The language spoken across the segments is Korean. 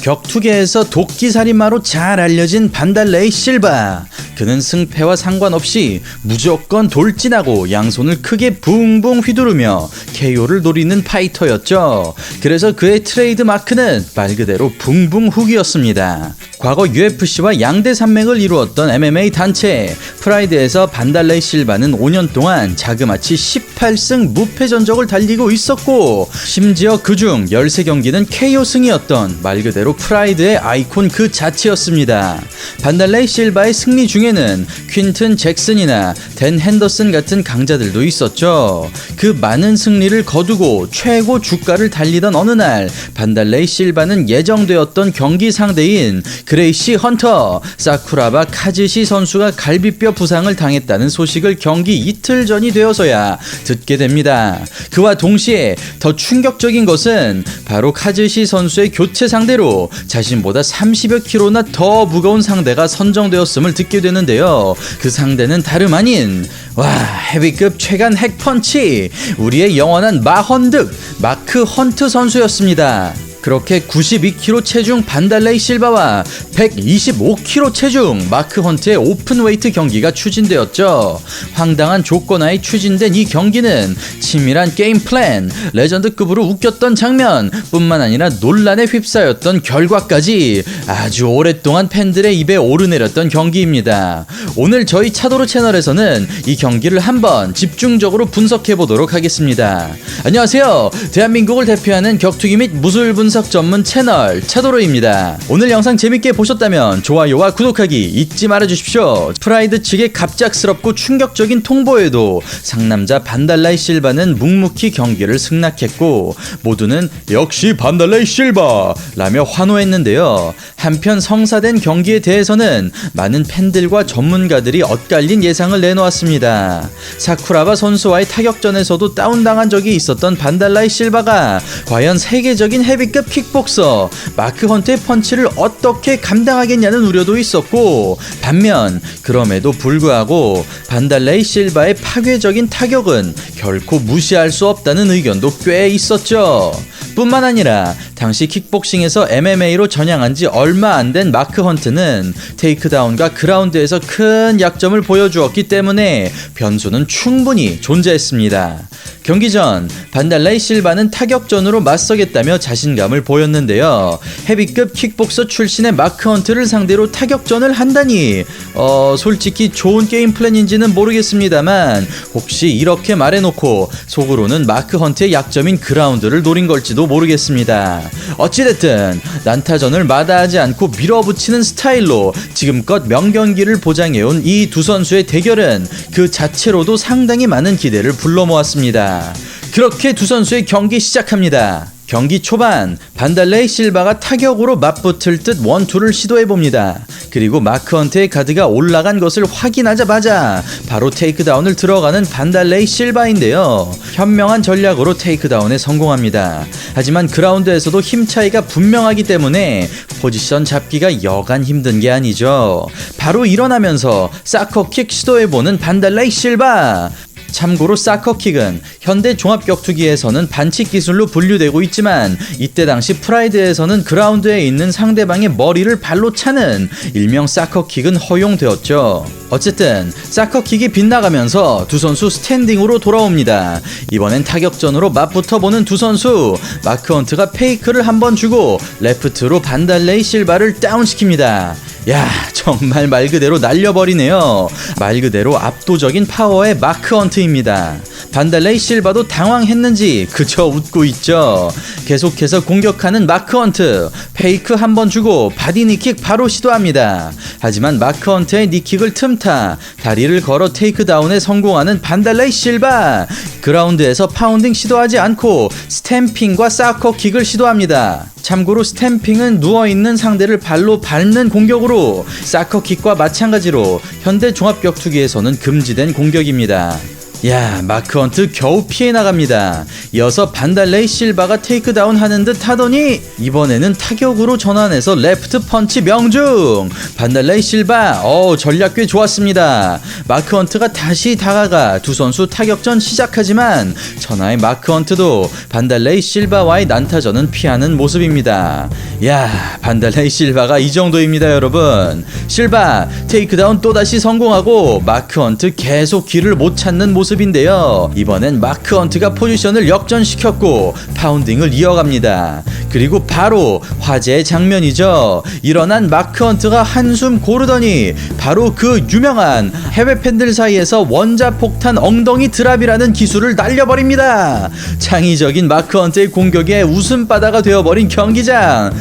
격투계에서 도끼살인마로 잘 알려진 반달레이 실바. 그는 승패와 상관없이 무조건 돌진하고 양손을 크게 붕붕 휘두르며 KO를 노리는 파이터였죠. 그래서 그의 트레이드 마크는 말 그대로 붕붕 훅이었습니다. 과거 UFC와 양대 산맥을 이루었던 MMA 단체 프라이드에서 반달레이 실바는 5년 동안 자그마치 18승 무패 전적을 달리고 있었고 심지어 그중 13경기는 KO 승이었던 말 그대로 프라이드의 아이콘 그 자체였습니다. 반달레이 실바의 승리 중에 는 퀸튼 잭슨이나 댄 핸더슨 같은 강자들도 있었죠. 그 많은 승리를 거두고 최고 주가를 달리던 어느 날 반달레이 실바는 예정되었던 경기 상대인 그레이시 헌터, 사쿠라바 카즈시 선수가 갈비뼈 부상을 당했다는 소식을 경기 이틀 전이 되어서야 듣게 됩니다. 그와 동시에 더 충격적인 것은 바로 카즈시 선수의 교체 상대로 자신보다 30여 킬로나 더 무거운 상대가 선정되었음을 듣게 되는 데요. 그 상대는 다름 아닌 와 헤비급 최강 핵펀치 우리의 영원한 마헌득 마크 헌트 선수였습니다. 그렇게 92kg 체중 반달레이 실바와 125kg 체중 마크 헌트의 오픈웨이트 경기가 추진되었죠. 황당한 조건하에 추진된 이 경기는 치밀한 게임 플랜, 레전드급으로 웃겼던 장면 뿐만 아니라 논란에 휩싸였던 결과까지 아주 오랫동안 팬들의 입에 오르내렸던 경기입니다. 오늘 저희 차도로 채널에서는 이 경기를 한번 집중적으로 분석해 보도록 하겠습니다. 안녕하세요. 대한민국을 대표하는 격투기 및 무술 분석 전문 채널 차도로입니다. 오늘 영상 재밌게 보셨다면 좋아요와 구독하기 잊지 말아 주십시오. 프라이드 측의 갑작스럽고 충격적인 통보에도 상남자 반달라이 실바는 묵묵히 경기를 승낙했고 모두는 역시 반달라이 실바 라며 환호했는데요. 한편 성사된 경기에 대해서는 많은 팬들과 전문가들이 엇갈린 예상을 내놓았습니다. 사쿠라바 선수와의 타격전에서도 다운당한 적이 있었던 반달라이 실바가 과연 세계적인 헤비급 킥복서 마크 헌트의 펀치를 어떻게 감당하겠냐는 우려도 있었고 반면 그럼에도 불구하고 반달레이 실바의 파괴적인 타격은 결코 무시할 수 없다는 의견도 꽤 있었죠. 뿐만 아니라 당시 킥복싱에서 MMA로 전향한 지 얼마 안 된 마크 헌트는 테이크다운과 그라운드에서 큰 약점을 보여주었기 때문에 변수는 충분히 존재했습니다. 경기 전 반달라이 실바는 타격전으로 맞서겠다며 자신감을 보였는데요. 헤비급 킥복서 출신의 마크 헌트를 상대로 타격전을 한다니 어 솔직히 좋은 게임 플랜인지는 모르겠습니다만 혹시 이렇게 말해놓고 속으로는 마크 헌트의 약점인 그라운드를 노린 걸지도 모르겠습니다. 어찌됐든 난타전을 마다하지 않고 밀어붙이는 스타일로 지금껏 명경기를 보장해온 이 두 선수의 대결은 그 자체로도 상당히 많은 기대를 불러 모았습니다. 그렇게 두 선수의 경기 시작합니다. 경기 초반 반달레이 실바가 타격으로 맞붙을 듯 원투를 시도해 봅니다. 그리고 마크 헌트의 가드가 올라간 것을 확인하자마자 바로 테이크다운을 들어가는 반달레이 실바인데요. 현명한 전략으로 테이크다운에 성공합니다. 하지만 그라운드에서도 힘 차이가 분명하기 때문에 포지션 잡기가 여간 힘든 게 아니죠. 바로 일어나면서 사커킥 시도해보는 반달레이 실바. 참고로 사커킥은 현대 종합격투기에서는 반칙 기술로 분류되고 있지만 이때 당시 프라이드에서는 그라운드에 있는 상대방의 머리를 발로 차는 일명 사커킥은 허용되었죠. 어쨌든 사커킥이 빗나가면서 두 선수 스탠딩으로 돌아옵니다. 이번엔 타격전으로 맞붙어 보는 두 선수 마크 헌트가 페이크를 한번 주고 레프트로 반달레이 실바를 다운시킵니다. 야 정말 말 그대로 날려버리네요. 말 그대로 압도적인 파워의 마크 헌트입니다 반달레이 실바도 당황했는지 그저 웃고 있죠. 계속해서 공격하는 마크 헌트. 페이크 한 번 주고 바디 니킥 바로 시도합니다. 하지만 마크 헌트의 니킥을 틈타 다리를 걸어 테이크다운에 성공하는 반달레이 실바. 그라운드에서 파운딩 시도하지 않고 스탬핑과 사커 킥을 시도합니다. 참고로 스탬핑은 누워있는 상대를 발로 밟는 공격으로 사커 킥과 마찬가지로 현대 종합격투기에서는 금지된 공격입니다. 야 마크 헌트 겨우 피해 나갑니다. 이어서 반달레이 실바가 테이크다운 하는 듯 하더니 이번에는 타격으로 전환해서 레프트 펀치 명중. 반달레이 실바 어 전략 꽤 좋았습니다. 마크 헌트가 다시 다가가 두 선수 타격전 시작하지만 천하의 마크 헌트도 반달레이 실바와의 난타전은 피하는 모습입니다. 야 반달레이 실바가 이 정도입니다 여러분. 실바 테이크다운 또다시 성공하고 마크 헌트 계속 길을 못 찾는 모습 인데요. 이번엔 마크 헌트가 포지션을 역전시켰고 파운딩을 이어갑니다. 그리고 바로 화제의 장면이죠. 일어난 마크 헌트가 한숨 고르더니 바로 그 유명한 해외 팬들 사이에서 원자 폭탄 엉덩이 드랍이라는 기술을 날려버립니다. 창의적인 마크 헌트의 공격에 웃음바다가 되어버린 경기장.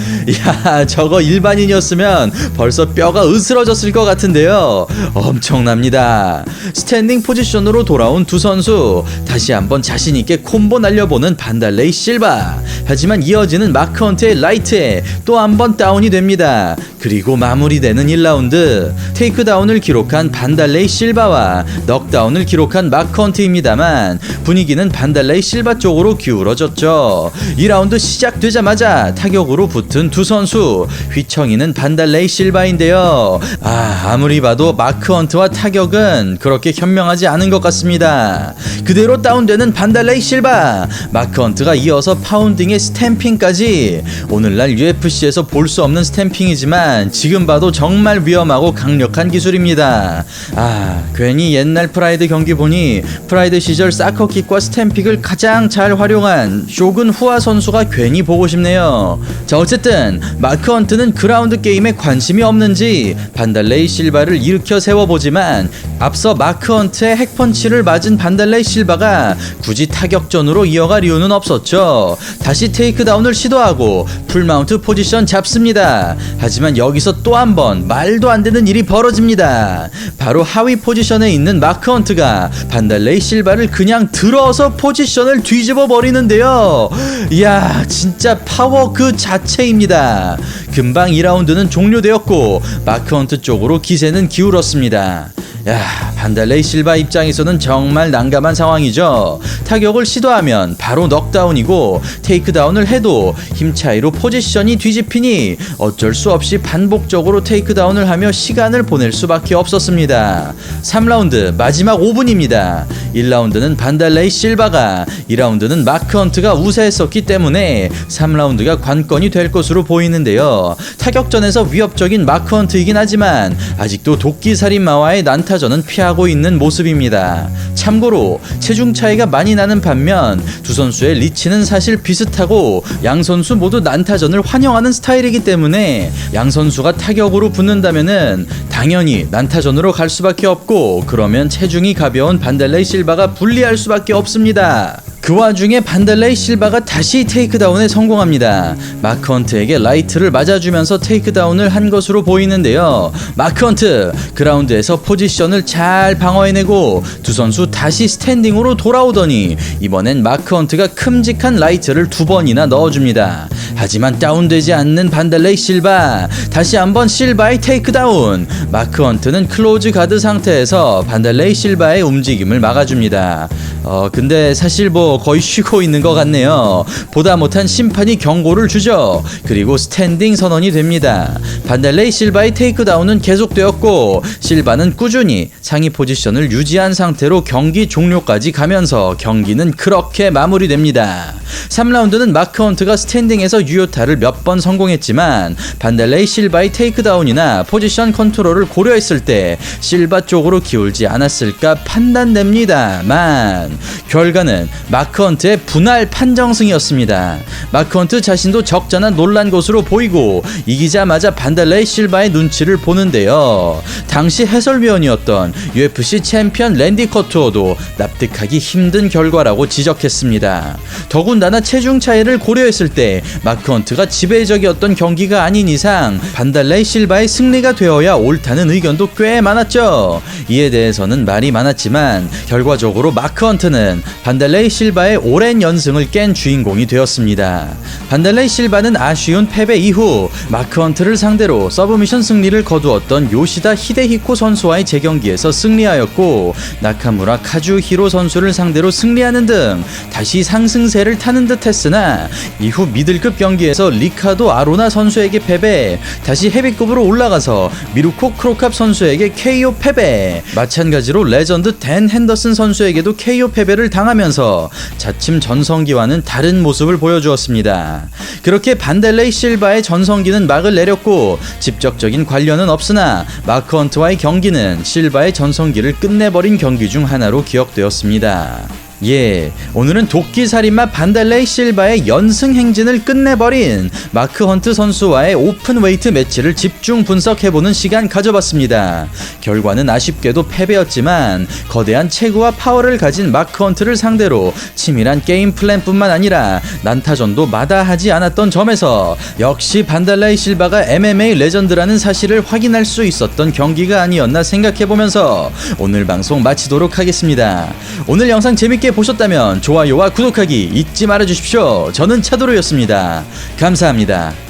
야, 저거 일반인이었으면 벌써 뼈가 으스러졌을 것 같은데요. 엄청납니다. 스탠딩 포지션으로 돌아 온 두 선수 다시 한번 자신 있게 콤보 날려보는 반달레이 실바. 하지만 이어지는 마크 헌트의 라이트에 또 한 번 다운이 됩니다. 그리고 마무리되는 1라운드 테이크다운을 기록한 반달레이 실바와 넉다운을 기록한 마크 헌트입니다만 분위기는 반달레이 실바 쪽으로 기울어졌죠. 2라운드 시작되자마자 타격으로 붙은 두 선수 휘청이는 반달레이 실바인데요. 아 아무리 봐도 마크 헌트와 타격은 그렇게 현명하지 않은 것 같습니다. 그대로 다운되는 반달레이 실바 마크 헌트가 이어서 파운딩의 스탬핑까지 오늘날 UFC에서 볼 수 없는 스탬핑이지만 지금 봐도 정말 위험하고 강력한 기술입니다. 아 괜히 옛날 프라이드 경기 보니 프라이드 시절 사커킥과 스탬픽을 가장 잘 활용한 쇼군 후아 선수가 괜히 보고 싶네요. 자 어쨌든 마크 헌트는 그라운드 게임에 관심이 없는지 반달 레이 실바를 일으켜 세워보지만 앞서 마크 헌트의 핵펀치를 맞은 반달레이 실바가 굳이 타격전으로 이어갈 이유는 없었죠. 다시 테이크다운을 시도하고 풀마운트 포지션 잡습니다. 하지만 여기서 또 한 번 말도 안 되는 일이 벌어집니다. 바로 하위 포지션에 있는 마크 헌트가 반달레이 실바를 그냥 들어서 포지션을 뒤집어 버리는데요. 이야, 진짜 파워 그 자체입니다. 금방 2라운드는 종료되었고 마크 헌트 쪽 으로 기세는 기울었습니다. 야, 반달레이 실바 입장에서는 정말 난감한 상황이죠. 타격을 시도하면 바로 넉다운이고 테이크다운을 해도 힘 차이로 포지션이 뒤집히니 어쩔 수 없이 반복적으로 테이크다운을 하며 시간을 보낼 수밖에 없었습니다. 3라운드 마지막 5분입니다. 1라운드는 반달레이 실바가 2라운드는 마크 헌트가 우세했었기 때문에 3라운드가 관건이 될 것으로 보이는데요. 타격전에서 위협적인 마크 헌트이긴 하지만 아직도 도끼 살인마와의 난타 전은 피하고 있는 모습입니다. 참고로 체중 차이가 많이 나는 반면 두 선수의 리치는 사실 비슷하고 양 선수 모두 난타전을 환영하는 스타일이기 때문에 양 선수가 타격으로 붙는다면은 당연히 난타전으로 갈 수밖에 없고 그러면 체중이 가벼운 반달레이 실바가 불리할 수밖에 없습니다. 그 와중에 반달레이 실바가 다시 테이크다운에 성공합니다. 마크 헌트에게 라이트를 맞아주면서 테이크다운을 한 것으로 보이는데요. 마크 헌트 그라운드에서 포지션을 잘 방어해내고 두 선수 다시 스탠딩으로 돌아오더니 이번엔 마크 헌트가 큼직한 라이트를 두 번이나 넣어줍니다. 하지만 다운되지 않는 반달레이 실바 다시 한번 실바의 테이크다운 마크 헌트는 클로즈 가드 상태에서 반달레이 실바의 움직임을 막아줍니다. 어 근데 사실 뭐 거의 쉬고 있는 것 같네요. 보다 못한 심판이 경고를 주죠. 그리고 스탠딩 선언이 됩니다. 반달레이 실바의 테이크다운은 계속되었고 실바는 꾸준히 상위 포지션을 유지한 상태로 경기 종료까지 가면서 경기는 그렇게 마무리됩니다. 3라운드는 마크 헌트가 스탠딩에서 유효타를 몇 번 성공했지만 반달레이 실바의 테이크다운이나 포지션 컨트롤을 고려했을 때 실바 쪽으로 기울지 않았을까 판단됩니다만 결과는 마크 헌트의 분할 판정승이었습니다. 마크 헌트 자신도 적잖아 놀란 것으로 보이고 이기자마자 반달레이 실바의 눈치를 보는데요. 당시 해설위원이었던 UFC 챔피언 랜디 커투어도 납득하기 힘든 결과라고 지적했습니다. 더군다나 체중 차이를 고려했을 때 마크 헌트가 지배적이었던 경기가 아닌 이상 반달레이 실바의 승리가 되어야 옳다는 의견도 꽤 많았죠. 이에 대해서는 말이 많았지만 결과적으로 마크 헌트는 반달레이 실바 실바의 오랜 연승을 깬 주인공이 되었습니다. 반달레이 실바는 아쉬운 패배 이후 마크 헌트를 상대로 서브미션 승리를 거두었던 요시다 히데히코 선수와의 재경기에서 승리하였고 나카무라 카주히로 선수를 상대로 승리하는 등 다시 상승세를 타는 듯 했으나 이후 미들급 경기에서 리카도 아로나 선수에게 패배 다시 헤비급으로 올라가서 미루코 크로캅 선수에게 KO 패배 마찬가지로 레전드 댄 핸더슨 선수에게도 KO 패배를 당하면서 자침 전성기와는 다른 모습을 보여주었습니다. 그렇게 반델레이 실바의 전성기는 막을 내렸고 직접적인 관련은 없으나 마크 헌트와의 경기는 실바의 전성기를 끝내버린 경기 중 하나로 기억되었습니다. 예, 오늘은 도끼 살인마 반달레이 실바의 연승 행진을 끝내버린 마크 헌트 선수와의 오픈 웨이트 매치를 집중 분석해보는 시간 가져봤습니다. 결과는 아쉽게도 패배였지만 거대한 체구와 파워를 가진 마크 헌트를 상대로 치밀한 게임 플랜뿐만 아니라 난타전도 마다하지 않았던 점에서 역시 반달레이 실바가 MMA 레전드라는 사실을 확인할 수 있었던 경기가 아니었나 생각해보면서 오늘 방송 마치도록 하겠습니다. 오늘 영상 재밌게 보셨다면 좋아요와 구독하기 잊지 말아주십시오. 저는 차도로였습니다. 감사합니다.